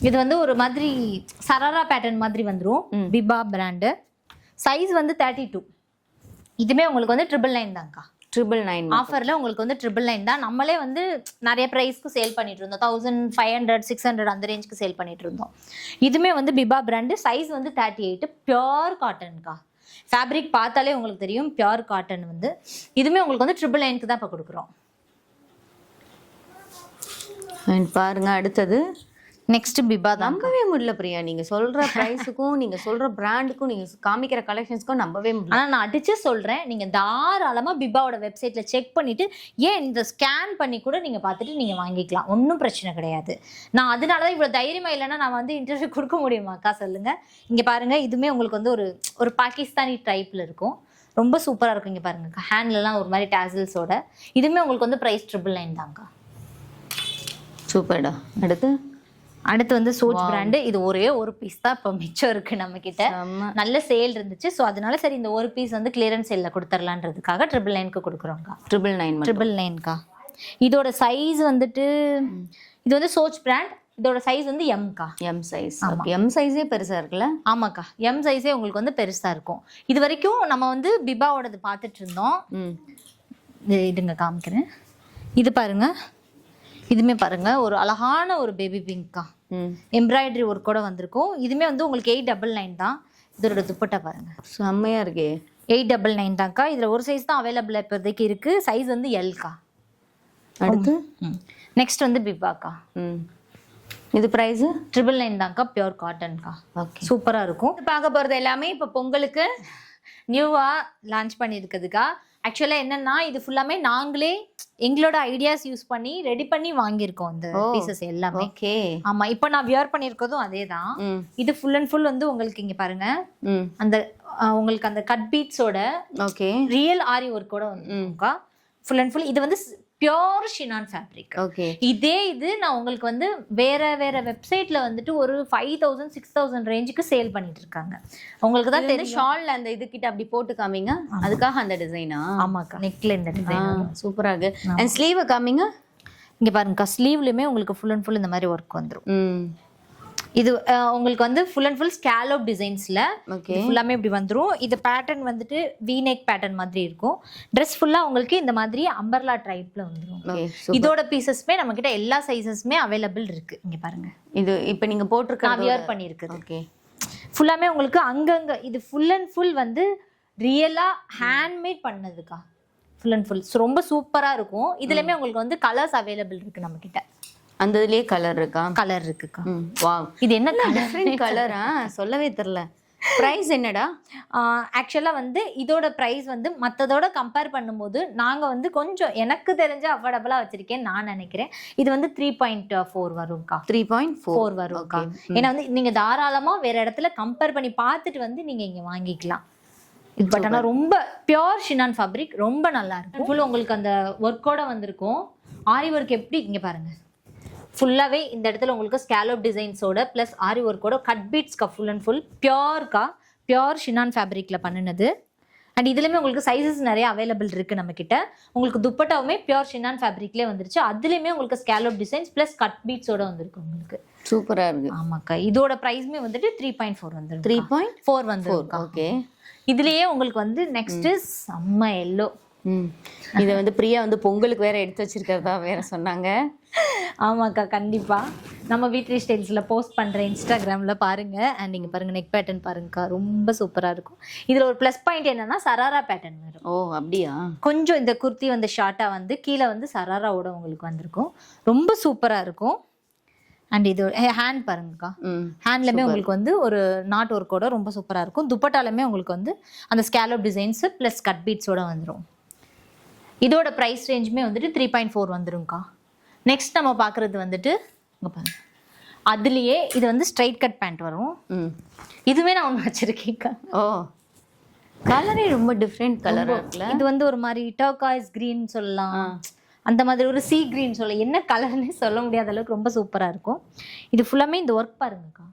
இது வந்து ஒரு மாதிரி சராரா பேட்டர்ன் மாதிரி வந்துரும். பிபா பிராண்டு சைஸ் வந்து தேர்ட்டி டூ இதுமே உங்களுக்கு வந்து ட்ரிபிள் நைன் தான்க்கா. ட்ரிபிள் நைன் ஆஃபர்ல உங்களுக்கு வந்து ட்ரிபிள் நைன் தான். நம்மளே வந்து நிறைய ப்ரைஸ்க்கு சேல் பண்ணிட்டு இருந்தோம். Thousand five hundred six hundred அந்த ரேஞ்சுக்கு சேல் பண்ணிட்டு இருந்தோம். இதுமே வந்து பிபா பிராண்டு சைஸ் வந்து தேர்ட்டி எயிட் பியோர் காட்டன்க்கா ஃபேப்ரிக் பார்த்தாலே உங்களுக்கு தெரியும் பியோர் காட்டன் வந்து. இதுமே உங்களுக்கு வந்து ட்ரிபிள் நைனுக்கு தான் இப்போ கொடுக்குறோம். அண்ட் பாருங்க அடுத்தது. நெக்ஸ்ட் பிபா தான். நம்பவே முடியல பிரியா. நீங்க சொல்ற பிரைஸுக்கும் நீங்க சொல்ற பிராண்டுக்கும் நீங்க காமிக்கிற கலெக்ஷன்ஸ்க்கும் நம்பவே முடியல. ஆனா நான் அடிச்சு சொல்றேன். நீங்க தாராளமா பிபாவோட வெப்சைட்ல செக் பண்ணிட்டு ஏன் இந்த ஸ்கேன் பண்ணி கூட நீங்க பார்த்துட்டு நீங்க வாங்கிக்கலாம். ஒன்றும் பிரச்சனை கிடையாது. நான் அதனால தான் இவ்வளவு தைரியமா இல்லைன்னா நான் வந்து இன்டர்வியூ கொடுக்க முடியுமாக்கா சொல்லுங்க. இங்க பாருங்க இதுவுமே உங்களுக்கு வந்து ஒரு ஒரு பாகிஸ்தானி டைப்ல இருக்கும். ரொம்ப சூப்பரா இருக்கும் இங்க பாருங்க ஹேண்ட்லலாம் ஒரு மாதிரி டேசல்ஸோட இதுவுமே உங்களுக்கு வந்து பிரைஸ் ட்ரிபிள் நைன் தாங்க சூப்பர்டா. அடுத்து? அடுத்து வந்து சோச் பிராண்டு இது ஒரே ஒரு பீஸ் தான் இப்போ மிச்சம் இருக்கு நம்ம கிட்ட. நல்ல சேல் இருந்துச்சு. ஸோ அதனால சரி இந்த ஒரு பீஸ் வந்து கிளியரன்ஸ் சேல்ல கொடுத்துர்லான்றதுக்காக ட்ரிபிள் நைனுக்கு கொடுக்குறோங்க ட்ரிபிள் நைன் ட்ரிபிள் நைன்க்கா இதோட சைஸ் வந்துட்டு இது வந்து சோச் பிராண்ட் இதோட சைஸ் வந்து எம்க்கா எம் சைஸ் எம் சைஸே பெருசா இருக்குல்ல? ஆமாக்கா. எம் சைஸே உங்களுக்கு வந்து பெருசா இருக்கும். இது வரைக்கும் நம்ம வந்து பிபாவோடது பார்த்துட்டு இருந்தோம். இதுங்க காமிக்கிறேன். இது பாருங்க. இதுமே பாருங்க ஒரு அழகான ஒரு பேபி பிங்க்கா எம்ப்ராய்டரி ஒர்க்கோட வந்திருக்கும். இதுமே வந்து உங்களுக்கு எயிட் டபுள் நைன் தான். இதோட துப்பட்டா பாருங்க. செம்மையா இருக்கே. எயிட் டபுள் நைன் தான்க்கா. இதில் ஒரு சைஸ் தான் அவைலபிள் இப்போதைக்கு இருக்கு. சைஸ் வந்து எல்கா அடுத்து? நெக்ஸ்ட் வந்து பிபாக்கா ம். இது ப்ரைஸு ட்ரிபிள் நைன் தான்க்கா பியூர் காட்டன்க்கா ஓகே சூப்பராக இருக்கும். பார்க்க போறது எல்லாமே இப்போ பொங்கலுக்கு. நியூவாக லான்ச் பண்ணியிருக்குதுக்கா ஆக்சுவலாக என்னன்னா இது ஃபுல்லாமே நாங்களே எங்களோட ஐடியாஸ் யூஸ் பண்ணி ரெடி பண்ணி வாங்கியிருக்கோம் இந்த. பீசஸ் எல்லாமே. ஓகே ஆமா இப்போ நான் வியர் பண்ணியிருக்கிறதும் அதே தான் இது ஃபுல் அண்ட் ஃபுல் வந்து உங்களுக்கு இங்க பாருங்க. அந்த உங்களுக்கு அந்த கட் பீட்ஸோட ஓகே ரியல் ஆரி ஒர்க்கோட ஃபுல் அண்ட் ஃபுல் இது வந்து பியோர் ஷினான் ஃபேப்ரிக் ஓகே இதே இது நான் உங்களுக்கு வந்து வேற வேற வெப்சைட்ல வந்துட்டு ஒரு ஃபைவ் தௌசண்ட் சிக்ஸ் தௌசண்ட் ரேஞ்சுக்கு சேல் பண்ணிட்டு இருக்காங்க. உங்களுக்கு தான் தெரியும். ஷால்ல அந்த இது கிட்ட அப்படி போட்டு காமிங்க. அதுக்காக அந்த டிசைனா ஆமாக்கா நெக்ல இந்த டிசைன் சூப்பரா இருக்கு. அண்ட் ஸ்லீவ் காமிங்க. இங்க பாருங்கக்கா ஸ்லீவ்லயுமே உங்களுக்கு ஃபுல் அண்ட் ஃபுல் இந்த மாதிரி ஒர்க் வந்துரும். ம். இது உங்களுக்கு வந்து ஃபுல் அண்ட் ஃபுல் ஸ்கேலோப் டிசைன்ஸ்ல ஃபுல்லாமே இப்படி வந்துரும். இது பேட்டர்ன் வந்துட்டு வீநெக் பேட்டர்ன் மாதிரி இருக்கும். ட்ரெஸ் ஃபுல்லா உங்களுக்கு இந்த மாதிரி அம்பர்லா டைப்ல வந்துரும். ஓகே இதோட பீசஸ்மே நம்ம கிட்ட எல்லா சைஸஸ்மே அவைலபிள் இருக்கு. இங்க பாருங்க. இது இப்போ நீங்க நான் போட்டிருக்கிறது வியர் பண்ணியிருக்குது ஓகே ஃபுல்லாமே உங்களுக்கு அங்கங்க இது ஃபுல் அண்ட் ஃபுல் வந்து ரியலா ஹேண்ட்மேட் பண்ணதுக்கா? ஃபுல் அண்ட் ஃபுல் ரொம்ப சூப்பரா இருக்கும். இதுலயுமே உங்களுக்கு வந்து கலர்ஸ் அவைலபிள் இருக்கு நம்ம கிட்ட அந்த இதுலயே கலர் இருக்கா? கலர் இருக்குக்கா. வாவ் இது என்ன கலர் கலரா சொல்லவே தெரியல. பிரைஸ் என்னடா? ஆக்சுவலாக வந்து இதோட ப்ரைஸ் வந்து மற்றதோட கம்பேர் பண்ணும்போது நாங்கள் வந்து கொஞ்சம் எனக்கு தெரிஞ்ச அஃபோர்டபுளாக வச்சுருக்கேன் நான் நினைக்கிறேன். இது வந்து த்ரீ பாயிண்ட் ஃபோர் வரும்க்கா. த்ரீ பாயிண்ட் ஃபோர் வரும்க்கா. ஏன்னா வந்து நீங்கள் தாராளமாக வேற இடத்துல கம்பேர் பண்ணி பார்த்துட்டு வந்து நீங்கள் இங்கே வாங்கிக்கலாம். இது பட் ஆனால் ரொம்ப பியோர் ஷினான் ஃபேப்ரிக் ரொம்ப நல்லா இருக்கும். ஃபுல் உங்களுக்கு அந்த ஒர்க்கோட வந்திருக்கும். ஆரி ஒர்க் எப்படி? இங்கே பாருங்க. ஃபுல்லாகவே இந்த இடத்துல உங்களுக்கு ஸ்கேலோப் டிசைன்ஸோட ப்ளஸ் ஆரி ஒர்க்கோட கட் பீட்ஸ்க்கா ஃபுல் அண்ட் ஃபுல் பியோர்க்கா பியோர் ஷினான் ஃபேப்ரிக்கில் பண்ணினது. அண்ட் இதுலேயுமே உங்களுக்கு சைஸஸ் நிறைய அவைலபிள் இருக்குது நம்மக்கிட்ட உங்களுக்கு துப்பட்டாவுமே பியோர் ஷினான் ஃபேப்ரிக்லேயே வந்துருச்சு. அதுலேயுமே உங்களுக்கு ஸ்கேலோப் டிசைன்ஸ் ப்ளஸ் கட் பீட்ஸோட வந்திருக்கு உங்களுக்கு. சூப்பரா இருக்கு. ஆமாக்கா. இதோட ப்ரைஸ்மே வந்துட்டு த்ரீ பாயிண்ட் ஃபோர் வந்துடும் த்ரீ பாயிண்ட் ஃபோர் வந்துருக்கா. ஓகே இதுலயே உங்களுக்கு வந்து நெக்ஸ்ட் செம்ம எல்லோ இதை வந்து பிரியா வந்து பொங்கலுக்கு வேற எடுத்து வச்சிருக்கிறதா வேற சொன்னாங்க. ஆமாக்கா கண்டிப்பா. நம்ம வீட்ரி ஸ்டைல்ஸ்ல போஸ்ட் பண்ற இன்ஸ்டாகிராம்ல பாருங்க. அண்ட் நீங்க பாருங்க நெக் பேட்டர்ன் பாருங்கக்கா. ரொம்ப சூப்பரா இருக்கும். இதுல ஒரு ப்ளஸ் பாயிண்ட் என்னன்னா சராரா பேட்டர்ன் வரும். ஓ அப்படியா? கொஞ்சம் இந்த குர்த்தி வந்து ஷார்ட்டா வந்து கீழே வந்து சராராவோட உங்களுக்கு வந்திருக்கும். ரொம்ப சூப்பரா இருக்கும். அண்ட் இது ஹேண்ட் பாருங்கக்கா. ம். ஹேண்ட்லமே உங்களுக்கு வந்து ஒரு நாட் ஒர்க்கோட ரொம்ப சூப்பராக இருக்கும். துப்பட்டாலுமே உங்களுக்கு வந்து அந்த ஸ்கேலப் டிசைன்ஸு ப்ளஸ் கட் பீட்ஸோட வந்துடும் இதோட ப்ரைஸ் ரேஞ்சுமே வந்துட்டு த்ரீ பாயிண்ட் ஃபோர் வந்துரும்க்கா நெக்ஸ்ட் நம்ம பார்க்குறது வந்துட்டு இங்கே பாருங்க. அதுலேயே இது வந்து ஸ்ட்ரைட் கட் பேண்ட் வரும். ம். இதுவே நான் ஒன்று வச்சுருக்கேன்க்கா ஓ. கலரே ரொம்ப டிஃப்ரெண்ட் கலரா இது வந்து ஒரு மாதிரி டர்காய்ஸ் க்ரீன் சொல்லலாம். அந்த மாதிரி ஒரு சீ க்ரீன் சொல்ல என்ன கலர்னே சொல்ல முடியாத அளவுக்கு ரொம்ப சூப்பராக இருக்கும். இது ஃபுல்லாமே இந்த work பாருங்கக்கா.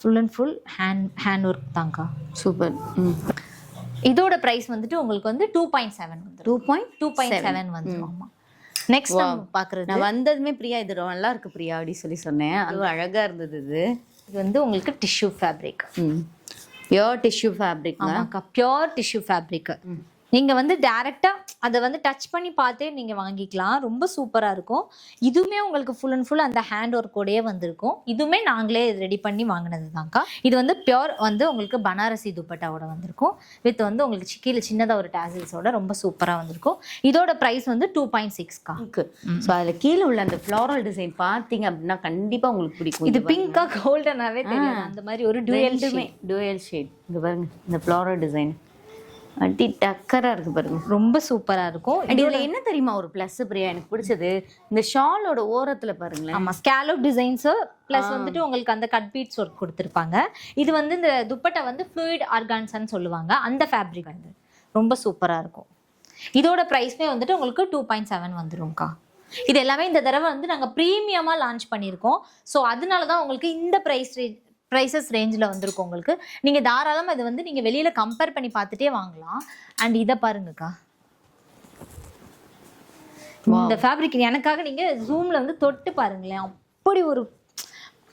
Full and full hand hand work தான்க்கா சூப்பர் ம். இதோட பிரைஸ் வந்துட்டு உங்களுக்கு வந்து டூ பாயிண்ட் செவன் வந்துடும் two point two point seven ஆமா. நெக்ஸ்ட் நம்ம பார்க்குறது நான் வந்ததுமே பிரியா இது நல்லா இருக்கு பிரியா அப்படி சொல்லி சொன்னேன். அது அழகா இருந்தது இது. இது வந்து உங்களுக்கு டிஷ்யூ ஃபேப்ரிக் ம். Pure tissue fabric pure tissue fabric நீங்க வந்து டைரக்டா அதை வந்து டச் பண்ணி பார்த்தே நீங்க வாங்கிக்கலாம். ரொம்ப சூப்பரா இருக்கும். இதுவுமே உங்களுக்கு ஃபுல் அண்ட் ஃபுல் அந்த ஹேண்ட் ஒர்க்கோடயே வந்திருக்கும். இதுவுமே நாங்களே ரெடி பண்ணி வாங்கினது தான்க்கா இது வந்து பியோர் வந்து உங்களுக்கு பனாரசி துப்பட்டாவோட வந்திருக்கும். வித் வந்து உங்களுக்கு சி- கீழே சின்னதாக ஒரு டேசில்ஸோட ரொம்ப சூப்பராக வந்திருக்கும். இதோட ப்ரைஸ் வந்து டூ பாயிண்ட் சிக்ஸ்க்கா பிங்க் ஸோ அதில் கீழே உள்ள அந்த ஃப்ளாரல் டிசைன் பார்த்தீங்க அப்படின்னா கண்டிப்பா உங்களுக்கு பிடிக்கும். இது பிங்கா கோல்டனாவே தெரியல அந்த மாதிரி ஒரு டூயல் டுவெல் ஷேட் இங்க பாருங்க இந்த ஃப்ளாரல் டிசைன் அடி டக்கரா இருக்கு பாருங்க. ரொம்ப சூப்பரா இருக்கும். அண்ட் இதுல என்ன தெரியுமா ஒரு ப்ளஸ் பிரியா? எனக்கு பிடிச்சது. இந்த ஷாலோட ஓரத்துல பாருங்களேன். ஆமா ஸ்கேலோப் டிசைன்ஸ் ப்ளஸ் வந்துட்டு உங்களுக்கு அந்த கட் பீட்ஸ் ஒர்க் கொடுத்துருப்பாங்க. இது வந்து இந்த துப்பட்டா வந்து ஃப்ளூயிட் ஆர்கான்ஸ்ன்னு சொல்லுவாங்க. அந்த ஃபேப்ரிக் வந்து ரொம்ப சூப்பரா இருக்கும். இதோட ப்ரைஸ்மே வந்துட்டு உங்களுக்கு டூ பாயிண்ட் செவன் வந்துரும்க்கா. இது எல்லாமே இந்த தடவை வந்து நாங்கள் ப்ரீமியமாக லான்ச் பண்ணியிருக்கோம். ஸோ அதனால தான் உங்களுக்கு இந்த ப்ரைஸ் ரேஞ்ச் ப்ரைஸஸ் ரேஞ்சில் வந்திருக்கும் உங்களுக்கு. நீங்கள் தாராளமாக இது வந்து நீங்கள் வெளியில் கம்பேர் பண்ணி பார்த்துட்டே வாங்கலாம். அண்ட் இதை பாருங்கக்கா. இந்த ஃபேப்ரிக் எனக்காக நீங்க ஜூம்ல வந்து தொட்டு பாருங்களேன். அப்படி ஒரு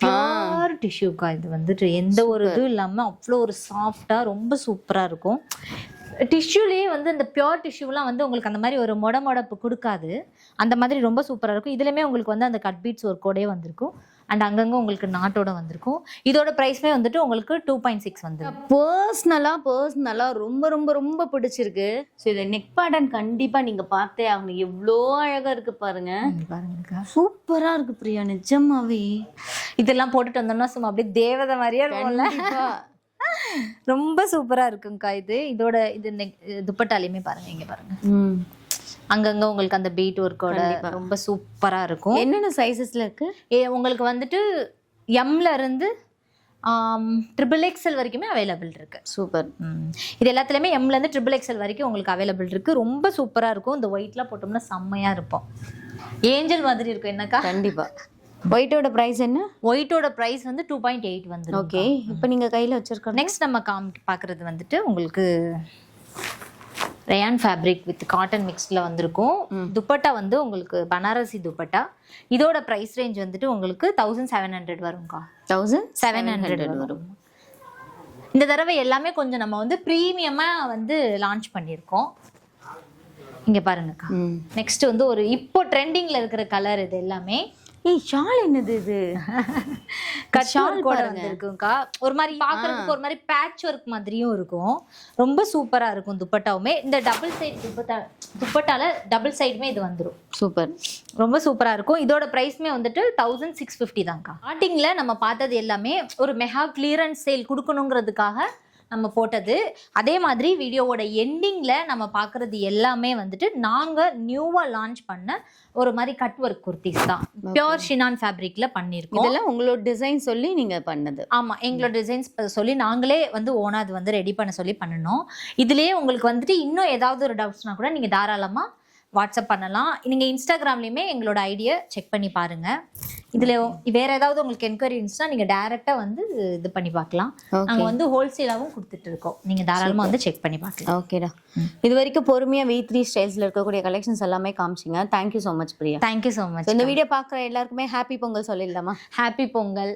பியூர் டிஷ்யூக்கா இது வந்துட்டு. எந்த ஒரு இதுவும் இல்லாம அவ்வளோ ஒரு சாஃப்டா ரொம்ப சூப்பரா இருக்கும். டிஷ்யூலேயே வந்து இந்த பியோர் டிஷ்யூலாம் வந்து உங்களுக்கு அந்த மாதிரி ஒரு மொட மொடப்பு கொடுக்காது. அந்த மாதிரி ரொம்ப சூப்பராக இருக்கும். இதுலையுமே உங்களுக்கு வந்து அந்த கட் பீட்ஸ் ஒர்க்கோடயே வந்திருக்கும். அண்ட் அங்கங்கே உங்களுக்கு நாட்டோட வந்திருக்கும். இதோட ப்ரைஸ்மே வந்துட்டு உங்களுக்கு டூ பாயிண்ட் சிக்ஸ் வந்துடும் பர்சனலா பர்சனலா ரொம்ப ரொம்ப ரொம்ப பிடிச்சிருக்கு. ஸோ இதை நெக் பேட்டர்ன் கண்டிப்பா நீங்க பார்த்தே ஆகணும். எவ்வளோ அழகா இருக்கு பாருங்க. பாருங்கக்கா சூப்பரா இருக்கு பிரியா நிஜமாவே. இதெல்லாம் போட்டுட்டு வந்தோம்னா சும்மா அப்படியே தேவதை மாதிரியே இருக்கும்ல. ரொம்ப சூப்பரா இருக்குங்கக்கா இது. இதோட இது துப்பட்டாலையுமே பாருங்க இங்க பாருங்க. அங்கங்க உங்களுக்கு அந்த பீட் ஒர்க்கோட ரொம்ப சூப்பரா இருக்கும். என்னென்ன சைஸஸ்ல இருக்கு? ஏ உங்களுக்கு வந்துட்டு எம்ல இருந்து ட்ரிபிள் எக்ஸல் வரைக்குமே அவைலபிள் இருக்கு. சூப்பர். இது எல்லாத்துலயுமே எம்ல இருந்து ட்ரிபிள் எக்ஸல் வரைக்கும் உங்களுக்கு அவைலபிள் இருக்கு. ரொம்ப சூப்பரா இருக்கும். இந்த ஒயிட்லாம் போட்டோம்னா செம்மையா இருப்போம். ஏஞ்சல் மாதிரி இருக்கும் என்னக்கா? கண்டிப்பா. ஒயிட்டோட பிரைஸ் என்ன? ஒயிட்டோட பிரைஸ் வந்து டூ பாயிண்ட் எயிட் வந்து ஓகே இப்போ நீங்க கையில வச்சிருக்க நெக்ஸ்ட் நம்ம காம் பார்க்குறது வந்துட்டு உங்களுக்கு ரயான் ஃபேப்ரிக் வித் காட்டன் மிக்ஸ்டில் வந்திருக்கும். துப்பட்டா வந்து உங்களுக்கு பனாரசி துப்பட்டா. இதோட ப்ரைஸ் ரேஞ்ச் வந்துட்டு உங்களுக்கு தௌசண்ட் செவன் ஹண்ட்ரட் வரும்க்கா. தௌசண்ட் செவன் ஹண்ட்ரட் வரும். இந்த தடவை எல்லாமே கொஞ்சம் நம்ம வந்து ப்ரீமியமாக வந்து லான்ச் பண்ணியிருக்கோம். இங்கே பாருங்கக்கா. நெக்ஸ்ட் வந்து ஒரு இப்போ ட்ரெண்டிங்கில் இருக்கிற கலர் இது எல்லாமே. ஏய் ஷால் என்னது இது? கட் கூட வந்திருக்கும்க்கா. ஒரு மாதிரி பார்க்கிறதுக்கு ஒரு மாதிரி பேட்ச் ஒர்க் மாதிரியும் இருக்கும். ரொம்ப சூப்பரா இருக்கும் துப்பட்டாவுமே. இந்த டபுள் சைடு துப்பட்டா துப்பட்டால டபுள் சைடுமே இது வந்துரும். சூப்பர். ரொம்ப சூப்பரா இருக்கும். இதோட பிரைஸ்மே வந்துட்டு தௌசண்ட் சிக்ஸ் ஃபிஃப்டி தான்க்கா. ஸ்டார்டிங்ல நம்ம பார்த்தது எல்லாமே ஒரு மெகா கிளியரன்ஸ் சேல் கொடுக்கணுங்கிறதுக்காக நம்ம போட்டது. அதே மாதிரி வீடியோவோட எண்டிங்ல நம்ம பார்க்கறது எல்லாமே வந்துட்டு நாங்க நியூவா லான்ச் பண்ண ஒரு மாதிரி கட் ஒர்க் குர்த்திஸ் தான். பியோர் ஷினான் ஃபேப்ரிக்ல பண்ணியிருக்கோம். இதெல்லாம் உங்களோட டிசைன் சொல்லி நீங்க பண்ணது. ஆமா எங்களோட டிசைன்ஸ் சொல்லி நாங்களே வந்து ஓனா அது வந்து ரெடி பண்ண சொல்லி பண்ணணும். இதுலயே உங்களுக்கு வந்துட்டு இன்னும் ஏதாவது ஒரு டவுட்ஸ்னா கூட நீங்க தாராளமா வாட்ஸ்அப் பண்ணலாம். நீங்க இன்ஸ்டாகிராம்லயுமே எங்களோட ஐடியை செக் பண்ணி பாருங்க. இதுல வேற ஏதாவது உங்களுக்கு என்கொயரி இருந்துச்சுன்னா நீங்க டைரக்டா வந்து இது பண்ணி பார்க்கலாம். Okay. நாங்க வந்து ஹோல்சேலாவும் கொடுத்துட்டு இருக்கோம். நீங்க தாராளமா வந்து செக் பண்ணி பார்க்கலாம். ஓகேடா இது வரைக்கும் பொறுமையா வி த்ரீ ஸ்டைல்ஸ்ல இருக்கக்கூடிய கலெக்ஷன்ஸ் எல்லாமே காமிச்சிங்க. Thank you so much Priya. Thank you so much இந்த வீடியோ பார்க்குற எல்லாருக்குமே ஹாப்பி பொங்கல் சொல்லிடலாமா? ஹாப்பி பொங்கல்.